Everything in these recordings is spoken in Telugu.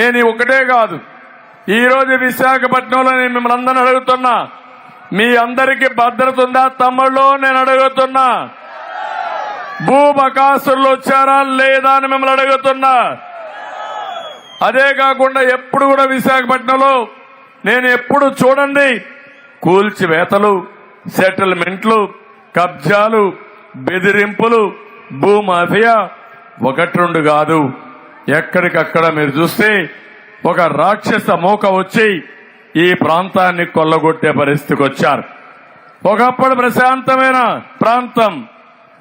నేను ఒకటే కాదు. ఈరోజు విశాఖపట్నంలో నేను మిమ్మల్ని అందరిని అడుగుతున్నా. మీ అందరికీ భద్రత ఉందా? తమ్ముళ్ళు నేను అడుగుతున్నా. భూబకాసురులు వచ్చారా? లేదా అని మిమ్మల్ని అడుగుతున్నా. అదే కాకుండా ఎప్పుడు కూడా విశాఖపట్నంలో నేను ఎప్పుడు చూడండి. కూల్చివేతలు సెటిల్మెంట్లు కబ్జాలు బెదిరింపులు భూమాఫియా ఒకటి రెండు కాదు. ఎక్కడికక్కడ మీరు చూస్తే ఒక రాక్షస మూక వచ్చి ఈ ప్రాంతాన్ని కొల్లగొట్టే పరిస్థితికి వచ్చారు. ఒకప్పుడు ప్రశాంతమైన ప్రాంతం.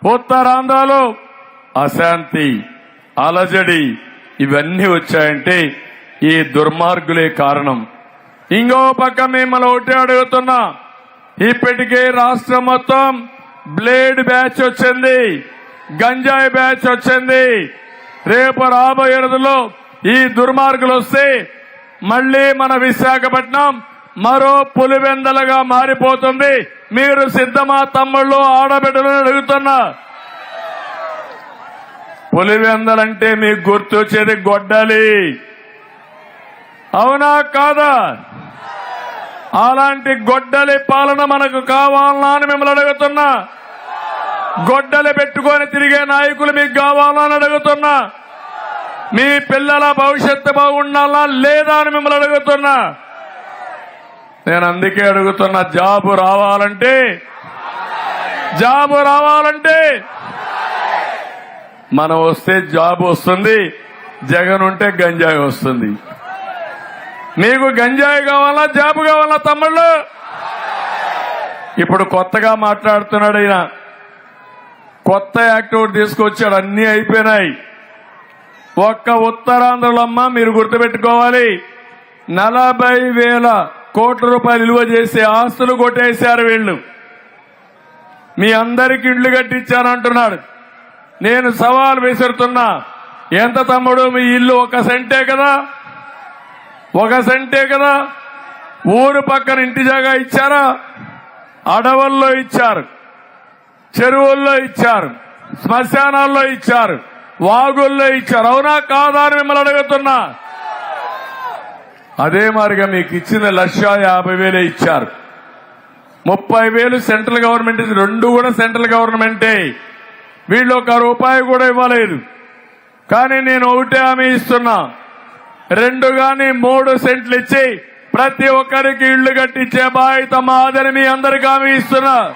ఉత్తరాంధ్రలో అశాంతి అలజడి ఇవన్నీ వచ్చాయంటే ఈ దుర్మార్గులే కారణం. ఇంకో పక్క మిమ్మల్ని ఒకటే అడుగుతున్నా. ఇప్పటికే రాష్ట్రం మొత్తం బ్లేడ్ బ్యాచ్ వచ్చింది. గంజాయి బ్యాచ్ వచ్చింది. రేపు రాబోయే రోజుల్లో ఈ దుర్మార్గులు వస్తే మళ్ళీ మన విశాఖపట్నం మరో పులివెందలుగా మారిపోతుంది. మీరు సిద్ధమా తమ్ముళ్ళు ఆడబిడ్డలు అడుగుతున్నా? పులివెందలంటే మీకు గుర్తొచ్చేది గొడ్డలి. అవునా కాదా? అలాంటి గొడ్డలి పాలన మనకు కావాలనా అని మిమ్మల్ని అడుగుతున్నా. గొడ్డలు పెట్టుకొని తిరిగే నాయకులు మీకు కావాలా అని అడుగుతున్నా. మీ పిల్లల భవిష్యత్తు బాగుండాలా లేదా అని మిమ్మల్ని అడుగుతున్నా. నేను అందుకే అడుగుతున్నా జాబు రావాలంటే జాబు రావాలంటే. మనం వస్తే జాబ్ వస్తుంది జగన్ ఉంటే గంజాయి వస్తుంది. మీకు గంజాయి కావాలా జాబ్ కావాలా తమ్ముళ్ళు? ఇప్పుడు కొత్తగా మాట్లాడుతున్నాడు ఈయన. కొత్త యాక్ట్ ఒకటి తీసుకొచ్చాడు అన్ని అయిపోయినాయి. ఒక్క ఉత్తరాంధ్రలమ్మ మీరు గుర్తుపెట్టుకోవాలి. నలభై వేల కోట్ల రూపాయలు విలువ చేసే ఆస్తులు కొట్టేశారు వీళ్ళు. మీ అందరికి ఇండ్లు కట్టించానంటున్నాడు. నేను సవాల్ విసురుతున్నా. ఎంత తమ్ముడు మీ ఇల్లు ఒక సెంటే కదా? ఒక సెంటే కదా? ఊరు పక్కన ఇంటి జాగా ఇచ్చారా? అడవుల్లో ఇచ్చారు. చెరువుల్లో ఇచ్చారు శ్మశానాల్లో ఇచ్చారు వాగుల్లో ఇచ్చారు. అవునా కాదా అని మిమ్మల్ని అడుగుతున్నా. అదే మారిగా మీకు ఇచ్చిన లక్ష యాభై వేలే ఇచ్చారు. ముప్పై వేలు సెంట్రల్ గవర్నమెంట్ ఇది రెండు కూడా సెంట్రల్ గవర్నమెంటే. వీళ్ళు ఒక రూపాయి కూడా ఇవ్వలేదు. కానీ నేను ఒకటే హామీ ఇస్తున్నా. రెండు గాని మూడు సెంట్లు ఇచ్చి ప్రతి ఒక్కరికి ఇళ్ళు కట్టించే బాధ్యత మాదని మీ అందరికి హామీ ఇస్తున్నా.